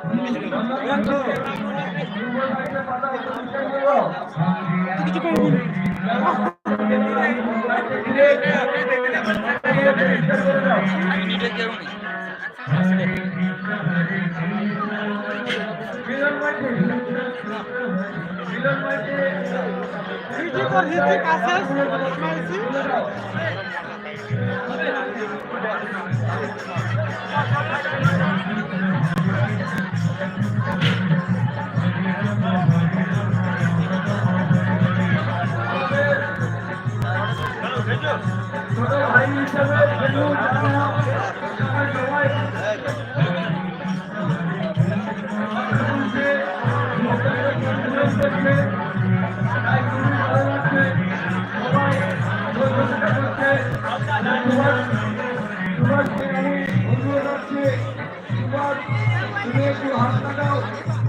ছোট ভাই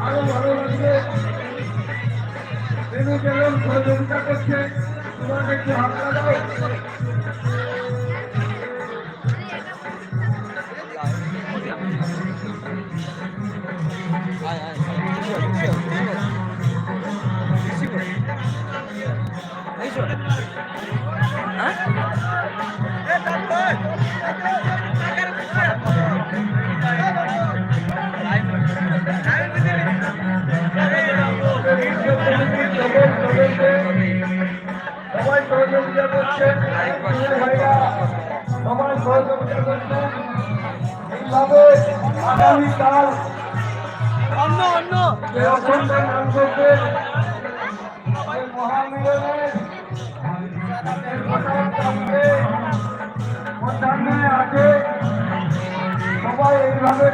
আরও ভালো লাগবে সহযোগিতা করছে তোমাকে একটু হাত লাগাও সবাই সহযোগিতা ভাইরা সবাই সহযোগিতা করছেন এইভাবে আগামীকাল অন্য অন্য যে অখণ্ড নাম করবে এই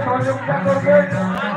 এইভাবে সহযোগিতা করবে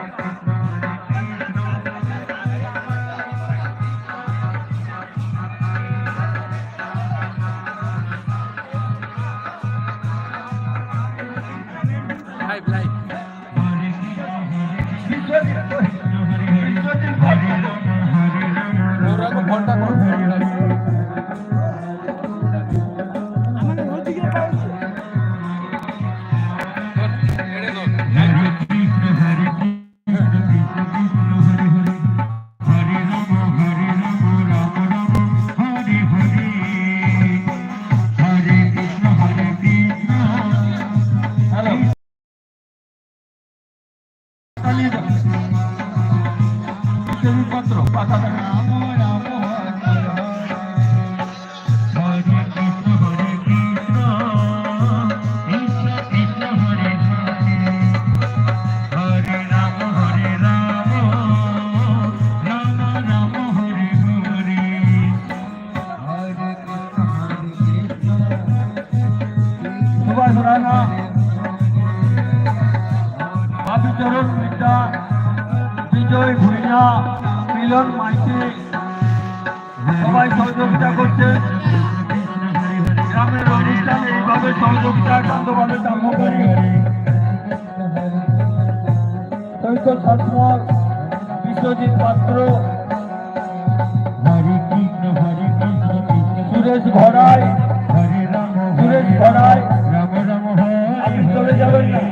live. পাত্র পাতা রাম রাম বিদ্যা বিজয় ভুইয়া, মিলন মাইতি। সবাই সহযোগিতা করছে। গ্রামের অনুষ্ঠানে এইভাবে সহযোগিতা একান্তভাবে কাম্য করি। সত্যজিৎ পাত্র। সুরেশ ঘরাই সুরেশ রাম আপনি চলে যাবেন না।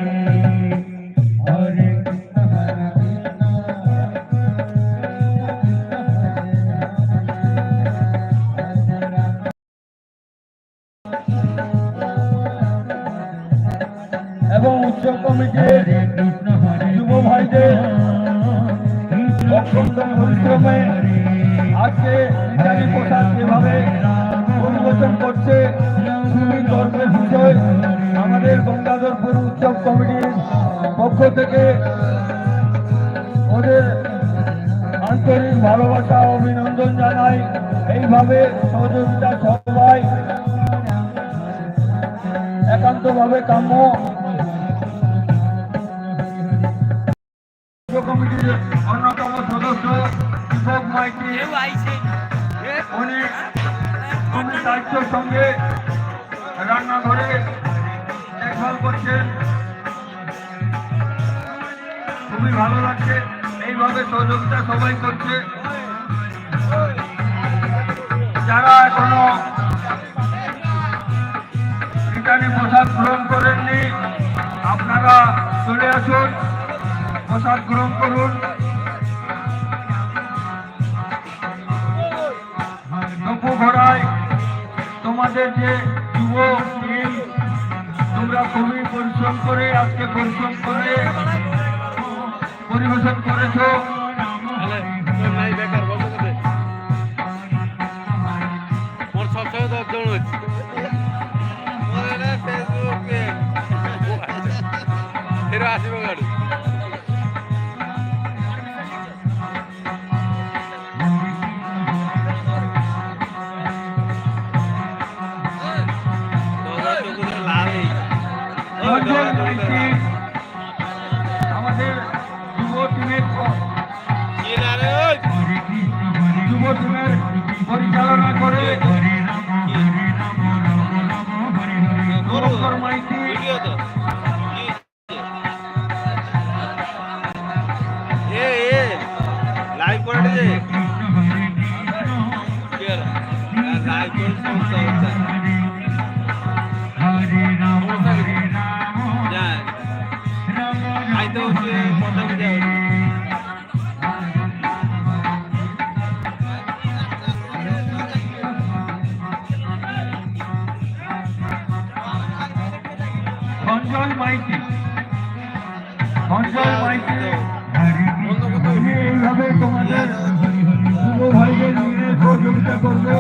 পরিবেশন করছে বিষয় আমাদের গঙ্গাধরপুর উৎসব কমিটির পক্ষ থেকে ওদের আন্তরিক ভালোবাসা অভিনন্দন জানাই। এইভাবে সহযোগিতা সবাই একান্তভাবে কাম্য খুবই দায়িত্বের সঙ্গে রান্নাঘরে দেখভাল করছেন খুবই ভালো লাগছে এইভাবে সহযোগিতা সবাই করছে যারা এখনও রিটার্নে প্রসাদ গ্রহণ করেননি আপনারা চলে আসুন, প্রসাদ গ্রহণ করুন। তোমাদের যে যুব টিম তোমরা খুবই পরিশ্রম করে আজকে পরিশ্রম করে পরিবেশন করেছ। অঞ্জল মাইতি অঞ্জল মাইতি এইভাবে তোমাদের ভাইদের নিয়ে সহযোগিতা করবে